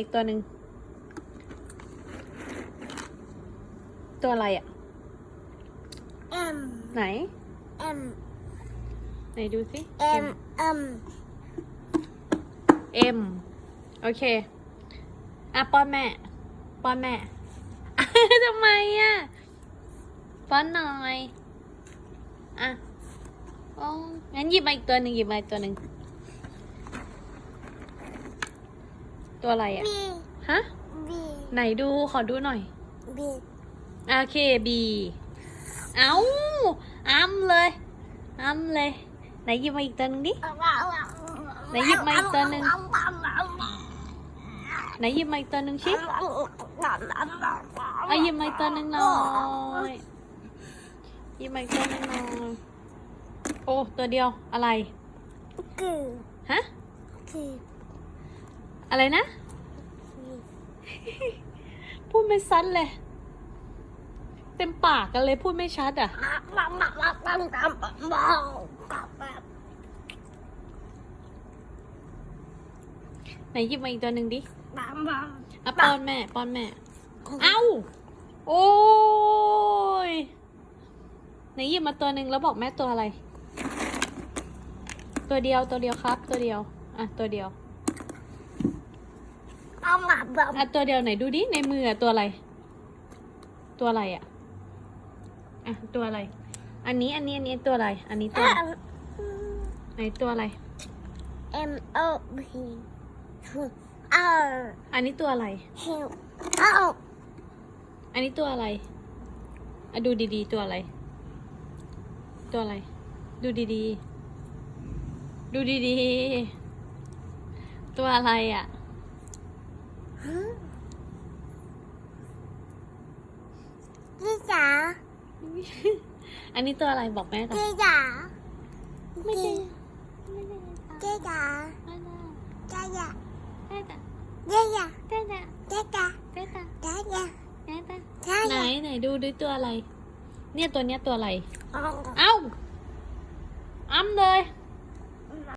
อีกตัวหนึ่งตัวอะไรอะ M ไหน M ไหนดูสิ M M เอ็มโอเคอะป้อนแม่ป้อนแม่ ทำไมอะป้อนหน่อยอะโอ้งั้นหยิบมาอีกตัวหนึ่งหยิบมาอีกตัวหนึ่ง ตัวอะไรอะ B ฮะ B ไหนดู ขอดูหน่อย B โอเคบี เอาอ้ำเลยอ้ำเลย ไหนหยิบมาอีกตัวหนึ่งดิ ไหนหยิบมาอีกตัวหนึ่ง ไหนหยิบมาอีกตัวหนึ่งชิเอาหยิบมาอีกตัวหนึ่งหน่อยหยิบมาอีกตัวหนึ่งหน่อยโอ้ ตัวเดียวอะไร คือฮะ คือ อะไรนะ พูดไม่ซัดเลย เต็มปากกันเลยพูดไม่ชัดอะ ไหนหยิบมาอีกตัวหนึ่งดิอะป้อนแม่ ป้อนแม่ เอ้า โอ้ย ไหนหยิบมาตัวหนึ่งแล้วบอกแม่ตัวอะไร ตัวเดียวตัวเดียวครับ ตัวเดียว อะ ตัวเดียว อะตัวเดียวไหนดูดิในมืออะตัวอะไร ตัวอะไรอะอะตัวอะไร อันนี้อันนี้อันนี้ตัวอะไร อันนี้ตัวอะไรไหนตัวอะไร M O B R อันนี้ตัวอะไร H O อันนี้ตัวอะไรอะดูดีๆ ตัวอะไร ตัวอะไร ดูดีๆ ดูดีๆ ตัวอะไรอะ พี่จ๋า อันนี้ตัวอะไรบอกแม่ก่อนพี่จ๋าไม่ได้พี่จ๋าไม่ได้จ๋าจ๋าไม่ได้จ๋าจ๋าไม่ได้จ๋าจ๋าไม่ได้จ๋าจ๋าไม่ได้จ๋าไหนจ๋าไหนดูดูตัวอะไร เนี่ยตัวเนี้ยตัวอะไร เอ้าอ้ำเลย